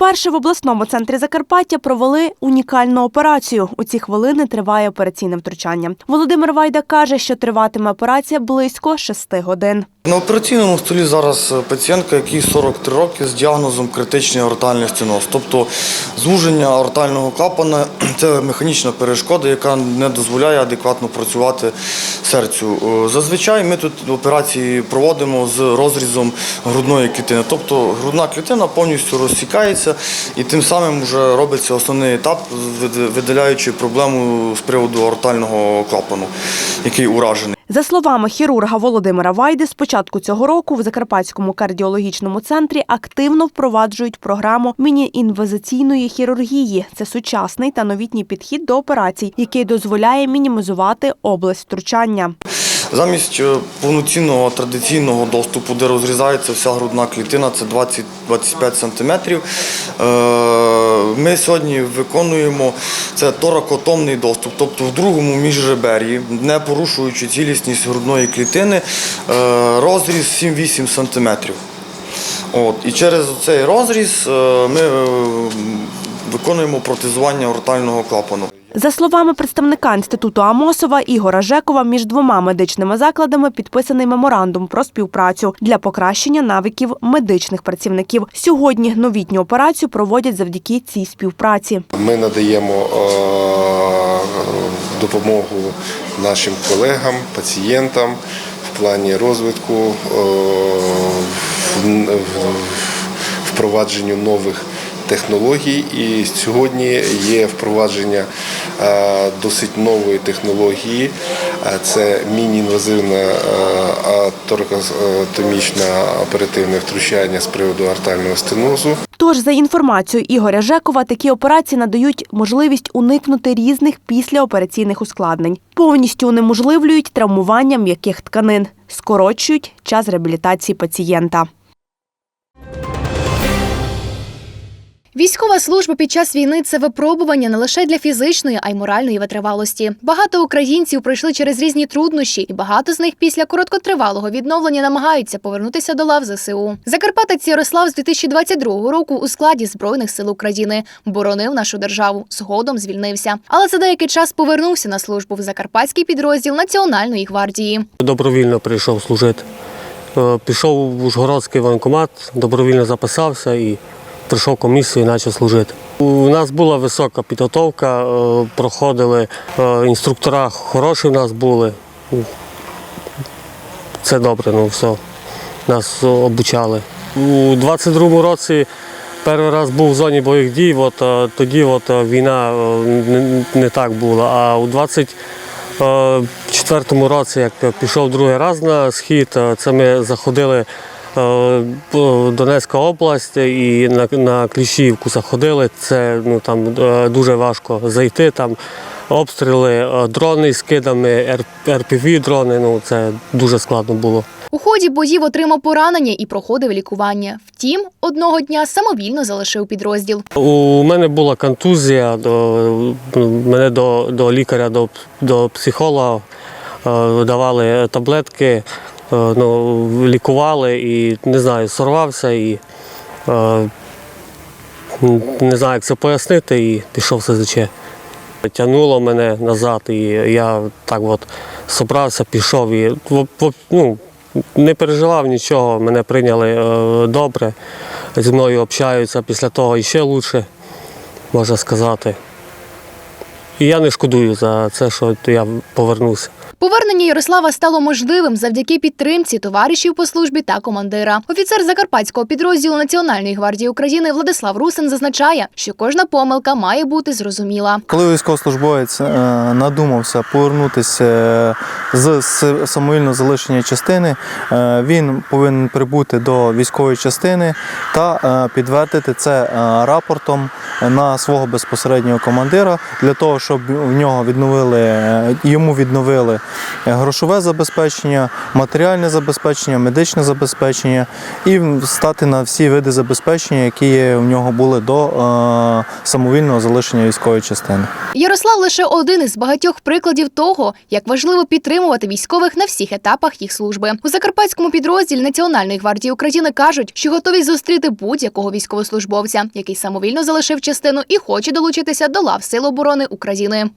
Вперше в обласному центрі Закарпаття провели унікальну операцію. У ці хвилини триває операційне втручання. Володимир Вайда каже, що триватиме операція близько шести годин. На операційному столі зараз пацієнтка, якій 43 роки з діагнозом критичний аортальний стеноз, тобто звуження аортального клапана це механічна перешкода, яка не дозволяє адекватно працювати серцю. Е, Зазвичай ми тут операції проводимо з розрізом грудної клітини, тобто грудна клітина повністю розсікається і тим самим вже робиться основний етап, видаляючи проблему з приводу аортального клапану, який уражений. За словами хірурга Володимира Вайди, з початку цього року в Закарпатському кардіологічному центрі активно впроваджують програму міні-інвазиційної хірургії. Це сучасний та новітній підхід до операцій, який дозволяє мінімізувати область втручання. Замість е, повноцінного традиційного доступу, де розрізається вся грудна клітина, це 20-25 см. Ми сьогодні виконуємо це торакотомний доступ, тобто в другому міжребер'ї, не порушуючи цілісність грудної клітини, е, розріз 7-8 см. От, і через цей розріз е, ми е, виконуємо протезування ортального клапану. За словами представника інституту Амосова Ігора Жекова, між двома медичними закладами підписаний меморандум про співпрацю для покращення навиків медичних працівників. Сьогодні новітню операцію проводять завдяки цій співпраці. Ми надаємо е, допомогу нашим колегам, пацієнтам в плані розвитку, е, впровадженню нових технологій. І сьогодні є впровадження е, досить нової технології. Е, Це міні-інвазивне е, аторакотомічне оперативне втручання з приводу артального стенозу. Тож, за інформацією Ігоря Жекова, такі операції надають можливість уникнути різних післяопераційних ускладнень, повністю унеможливлюють травмування м'яких тканин, скорочують час реабілітації пацієнта. Військова служба під час війни це випробування не лише для фізичної, а й моральної витривалості. Багато українців пройшли через різні труднощі, і багато з них після короткотривалого відновлення намагаються повернутися до лав ЗСУ. Закарпатець Ярослав з 2022 року у складі збройних сил України боронив нашу державу. Згодом звільнився, але за деякий час повернувся на службу в закарпатський підрозділ Національної гвардії. Добровільно прийшов служити. Е, Пішов в Ужгородський воєнкомат, добровільно записався і прийшов комісію і почав служити. У нас була висока підготовка, е, проходили е, інструктора хороші в нас були. Це добре, ну все. Нас обучали. У 22-му році перший раз був в зоні бойових дій, от, е, тоді от, війна не, не так була. А у 20 Е, в четвертому році, як пішов другий раз на схід, це ми заходили Донецька область і на, на Кліщівку заходили. Це ну, там е, дуже важко зайти. Там обстріли, е, дрони з кидами, РПВ дрони. Ну це дуже складно було. У ході боїв отримав поранення і проходив лікування. Втім, одного дня самовільно залишив підрозділ. У мене була контузія, до, мене до, до лікаря, до, до психолога е, давали таблетки, е, ну, лікували і не знаю, сорвався і е, не знаю, як це пояснити, і пішов СЗЧ. Тягнуло мене назад, і я так от собрався, пішов і ну, не переживав нічого, мене прийняли е, добре, зі мною общаються після того ще краще, можна сказати. І я не шкодую за це, що я повернувся. Повернення Ярослава стало можливим завдяки підтримці товаришів по службі та командира. Офіцер закарпатського підрозділу Національної гвардії України Владислав Русин зазначає, що кожна помилка має бути зрозуміла. Коли військовослужбовець е, надумався повернутися е, з с- самовільного залишення частини, е, він повинен прибути до військової частини та підтвердити це рапортом на свого безпосереднього командира для того, щоб в нього відновили йому відновили грошове забезпечення, матеріальне забезпечення, медичне забезпечення і стати на всі види забезпечення, які у нього були до е, самовільного залишення військової частини. Ярослав лише один із багатьох прикладів того, як важливо підтримувати військових на всіх етапах їх служби. У закарпатському підрозділі Національної гвардії України кажуть, що готові зустріти будь-якого військовослужбовця, який самовільно залишив частину і хоче долучитися до лав Сил оборони України.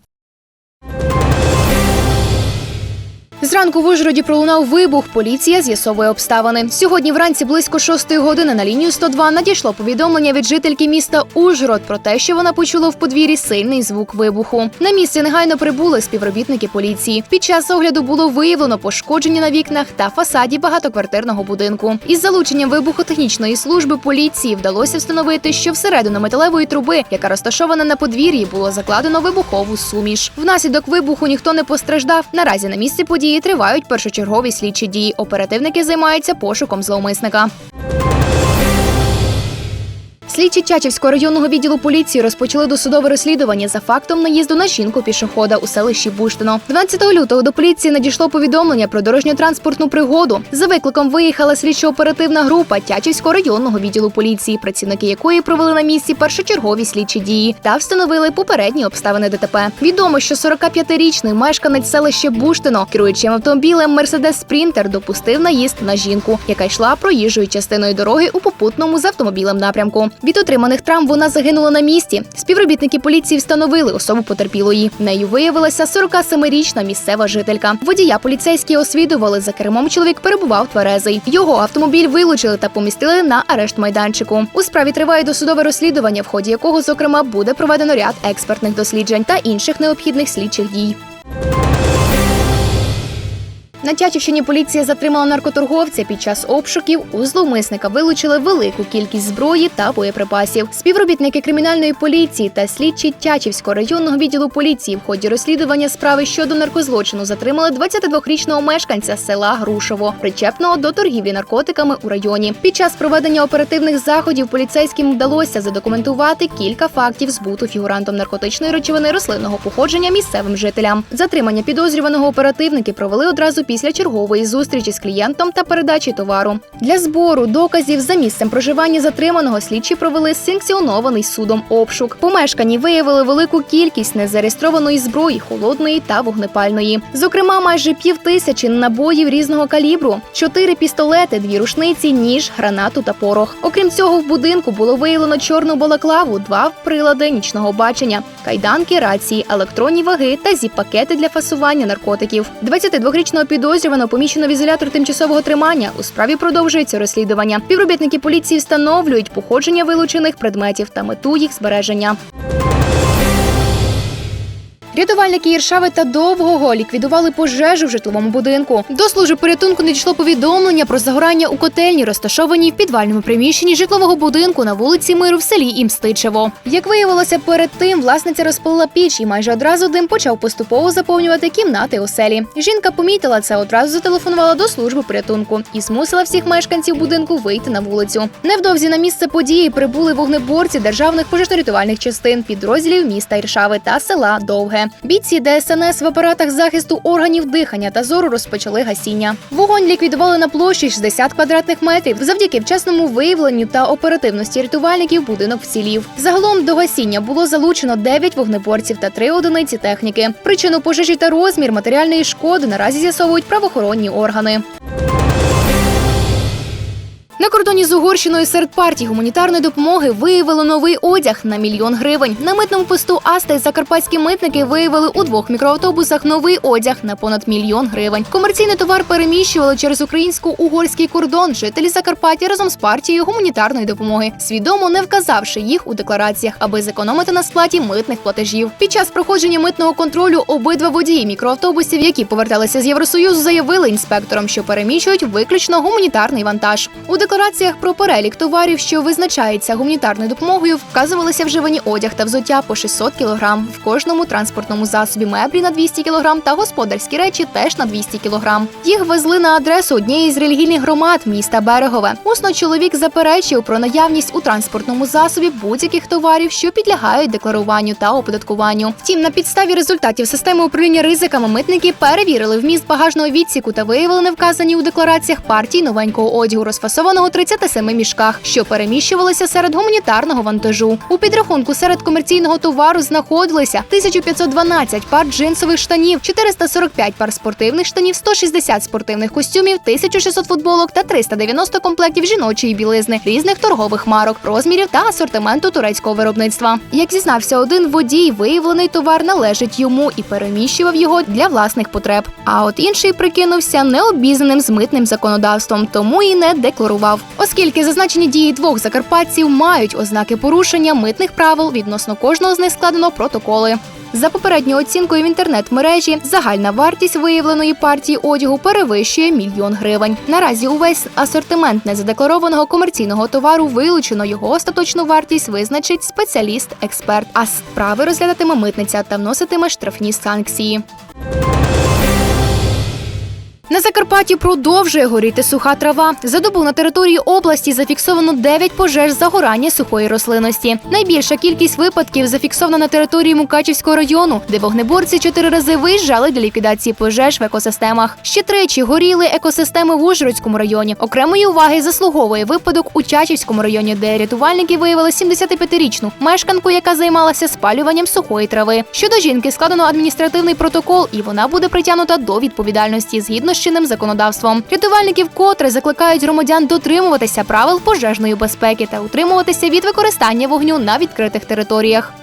Зранку в Ужгороді пролунав вибух. Поліція з'ясовує обставини. Сьогодні вранці близько шостої години на лінію 102 надійшло повідомлення від жительки міста Ужгород про те, що вона почула в подвір'ї сильний звук вибуху. На місце негайно прибули співробітники поліції. Під час огляду було виявлено пошкодження на вікнах та фасаді багатоквартирного будинку. Із залученням вибухотехнічної служби поліції вдалося встановити, що всередину металевої труби, яка розташована на подвір'ї, було закладено вибухову суміш. Внаслідок вибуху ніхто не постраждав. Наразі на місці події тривають першочергові слідчі дії. Оперативники займаються пошуком зловмисника. Слідчі Чачівського районного відділу поліції розпочали досудове розслідування за фактом наїзду на жінку пішохода у селищі Буштино. 12 лютого до поліції надійшло повідомлення про дорожньо-транспортну пригоду. За викликом виїхала слідчо-оперативна група Тячівського районного відділу поліції, працівники якої провели на місці першочергові слідчі дії та встановили попередні обставини ДТП. Відомо, що 45-річний мешканець селища Буштино, керуючим автомобілем Мерседес Спрінтер, допустив наїзд на жінку, яка йшла проїжджою частиною дороги у попутному з автомобілем напрямку. Від отриманих травм вона загинула на місці. Співробітники поліції встановили особу потерпілої. Нею виявилася 47-річна місцева жителька. Водія поліцейські освідували, за кермом чоловік перебував тверезий. Його автомобіль вилучили та помістили на арешт майданчику. У справі триває досудове розслідування, в ході якого, зокрема, буде проведено ряд експертних досліджень та інших необхідних слідчих дій. На Тячівщині поліція затримала наркоторговця. Під час обшуків у зловмисника вилучили велику кількість зброї та боєприпасів. Співробітники кримінальної поліції та слідчі Тячівського районного відділу поліції в ході розслідування справи щодо наркозлочину затримали 22-річного мешканця села Грушово, причепного до торгівлі наркотиками у районі. Під час проведення оперативних заходів поліцейським вдалося задокументувати кілька фактів збуту фігурантом наркотичної речовини рослинного походження місцевим жителям. Затримання підозрюваного оперативники провели одразу після чергової зустрічі з клієнтом та передачі товару. Для збору доказів за місцем проживання затриманого слідчі провели санкціонований судом обшук. Помешкані виявили велику кількість незареєстрованої зброї, холодної та вогнепальної. Зокрема, майже пів тисячі набоїв різного калібру, чотири пістолети, дві рушниці, ніж, гранату та порох. Окрім цього, в будинку було виявлено чорну балаклаву, два прилади нічного бачення, кайданки, рації, електронні ваги та зіп-пакети для фасування наркотиків. 22-річного підозрюваного поміщено в ізолятор тимчасового тримання. У справі продовжується розслідування. Півробітники поліції встановлюють походження вилучених предметів та мету їх збереження. Рятувальники Єршави та Довгого ліквідували пожежу в житловому будинку. До служби порятунку надійшло повідомлення про загорання у котельні, розташованій в підвальному приміщенні житлового будинку на вулиці Миру в селі Імстичево. Як виявилося, перед тим власниця розпалила піч і майже одразу дим почав поступово заповнювати кімнати оселі. Жінка помітила це, одразу зателефонувала до служби порятунку і змусила всіх мешканців будинку вийти на вулицю. Невдовзі на місце події прибули вогнеборці державних пожежно-рятувальних частин, підрозділів міста Іршави та села Довге. Бійці ДСНС в апаратах захисту органів дихання та зору розпочали гасіння. Вогонь ліквідували на площі 60 квадратних метрів. Завдяки вчасному виявленню та оперативності рятувальників будинок вцілів. Загалом до гасіння було залучено 9 вогнеборців та 3 одиниці техніки. Причину пожежі та розмір матеріальної шкоди наразі з'ясовують правоохоронні органи. На кордоні з Угорщиною серед партій гуманітарної допомоги виявили новий одяг на мільйон гривень. На митному посту Аста й закарпатські митники виявили у двох мікроавтобусах новий одяг на понад мільйон гривень. Комерційний товар переміщували через українсько-угорський кордон жителі Закарпаття разом з партією гуманітарної допомоги, свідомо не вказавши їх у деклараціях, аби зекономити на сплаті митних платежів. Під час проходження митного контролю обидва водії мікроавтобусів, які поверталися з Євросоюзу, заявили інспекторам, що переміщують виключно гуманітарний вантаж. У деклараціях про перелік товарів, що визначається гуманітарною допомогою, вказувалися вживані одяг та взуття по 600 кг, в кожному транспортному засобі меблі на 200 кг та господарські речі теж на 200 кг. Їх везли на адресу однієї з релігійних громад міста Берегове. Усно чоловік заперечив про наявність у транспортному засобі будь-яких товарів, що підлягають декларуванню та оподаткуванню. Втім, на підставі результатів системи управління ризиками митники перевірили вміст багажного відсіку та виявили невказані у деклараціях партії новенького одягу, розфасованого у 37 мішках, що переміщувалися серед гуманітарного вантажу. У підрахунку серед комерційного товару знаходилися 1512 пар джинсових штанів, 445 пар спортивних штанів, 160 спортивних костюмів, 1600 футболок та 390 комплектів жіночої білизни різних торгових марок, розмірів та асортименту турецького виробництва. Як зізнався один водій, виявлений товар належить йому і переміщував його для власних потреб. А от інший прикинувся необізнаним з митним законодавством, тому і не декларував. Оскільки зазначені дії двох закарпатців мають ознаки порушення митних правил, відносно кожного з них складено протоколи. За попередньою оцінкою в інтернет-мережі загальна вартість виявленої партії одягу перевищує мільйон гривень. Наразі увесь асортимент незадекларованого комерційного товару вилучено. Його остаточну вартість визначить спеціаліст-експерт. А справи розглядатиме митниця та вноситиме штрафні санкції. На Закарпатті продовжує горіти суха трава. За добу на території області зафіксовано 9 пожеж загорання сухої рослинності. Найбільша кількість випадків зафіксована на території Мукачівського району, де вогнеборці чотири рази виїжджали для ліквідації пожеж в екосистемах. Ще тричі горіли екосистеми в Ужгородському районі. Окремої уваги заслуговує випадок у Чачівському районі, де рятувальники виявили 75-річну мешканку, яка займалася спалюванням сухої трави. Щодо жінки складено адміністративний протокол, і вона буде притягнута до відповідальності згідно з чинним законодавством. Рятувальники вкотре закликають громадян дотримуватися правил пожежної безпеки та утримуватися від використання вогню на відкритих територіях.